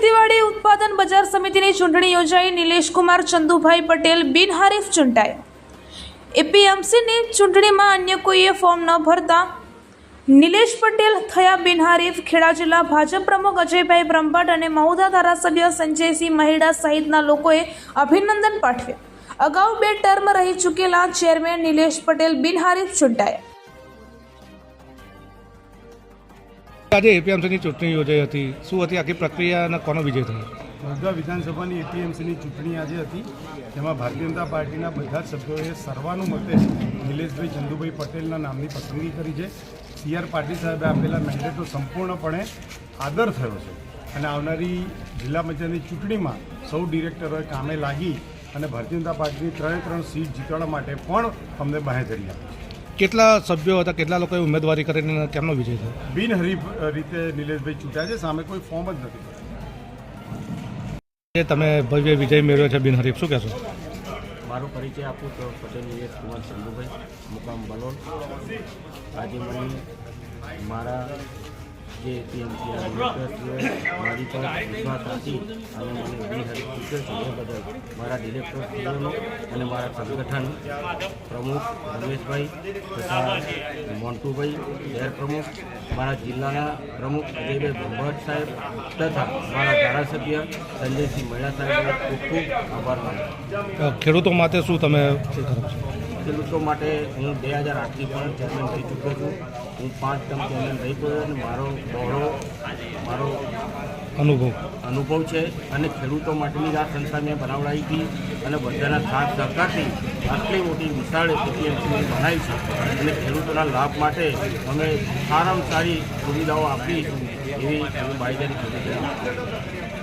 ખેતીવાડી ઉત્પાદન બજાર સમિતિની ચૂંટણી યોજાઈ. નિલેશ કુમાર ચંદુભાઈ પટેલ બિનહરીફ ચૂંટાયા. એપીએમસીની ચૂંટણીમાં અન્ય કોઈએ ફોર્મ ન ભરતા? નિલેશ પટેલ થયા બિનહરીફ. ખેડા જિલ્લા ભાજપ પ્રમુખ અજયભાઈ બ્રહ્મભટ્ટ અને મહુધા ધારાસભ્ય સંજયસિંહ મહેડા સહિતના લોકોએ અભિનંદન પાઠવ્યા. અગાઉ બે ટર્મ રહી ચૂકેલા ચેરમેન નિલેશ પટેલ બિનહરીફ ચૂંટાયા. આજે એપીએમસીની ચૂંટણી યોજાઈ હતી. શું હતી? આખી પ્રક્રિયા અને કોનો વિજય થયો? વડોદરા વિધાનસભાની એપીએમસીની ચૂંટણી આજે હતી. જેમાં ભારતીય જનતા પાર્ટીના બધા જ સભ્યોએ સર્વાનુમતે નિલેશભાઈ ચંદુભાઈ પટેલના નામની પસંદગી કરી છે. સી આર પાટીલ સાહેબે આપેલા મેન્ડેટનો સંપૂર્ણપણે આદર થયો છે. અને આવનારી જિલ્લા પંચાયતની ચૂંટણીમાં સૌ ડિરેક્ટરોએ કામે લાગી અને ભારતીય જનતા પાર્ટીની ત્રણે ત્રણ સીટ જીતવા માટે પણ અમને બાહેધરી આપી છે. કેટલા સભ્યો હતા કેટલા લોકોએ ઉમેદવારી કરીને કેમનો વિજય થયો? બિનહરીફ રીતે નિલેશભાઈ ચૂંટ્યા છે સામે કોઈ ફોર્મ જ નથી. એ તમે ભવ્ય વિજય મેળવ્યો છે બિનહરીફ શું કહેશો? મારો પરિચય આપું તો પટેલ નિલેશ કુમાર ચંદુભાઈ મુકામ બલોલ આજે મને મારા જે ડિરેક્ટરશ્રીઓ મારી પણ વિશ્વાસ હતી અને મને બિનહરીફ છે બદલ મારા ડિરેક્ટરશ્રીઓનો અને મારા સંગઠન પ્રમુખ રમેશભાઈ તથા મોન્ટુભાઈ શહેર પ્રમુખ મારા જિલ્લાના પ્રમુખ અજયભાઈ બ્રહ્મભટ્ટ સાહેબ તથા મારા ધારાસભ્ય સંજયસિંહ મહિલા સાહેબનો ખૂબ ખૂબ આભાર માનું ખેડૂતો માટે શું તમે ખેડૂતો માટે હું બે હજાર આઠથી પણ ચેરમેન થઈ ચૂક્યો છું. હું પાંચ ટર્મ ચેરમેન રહી ગયો અને મારો બહોળો મારો અનુભવ. અનુભવ છે અને ખેડૂતો માટેની આ સંસ્થા મેં બનાવડાવી હતી અને બધાના સાથ સહકારથી આટલી મોટી વિશાળ એપીએમસી બનાવી છે અને ખેડૂતોના લાભ માટે અમે સારામાં સારી સુવિધાઓ આપીશું એવી ખેડૂતોને આપી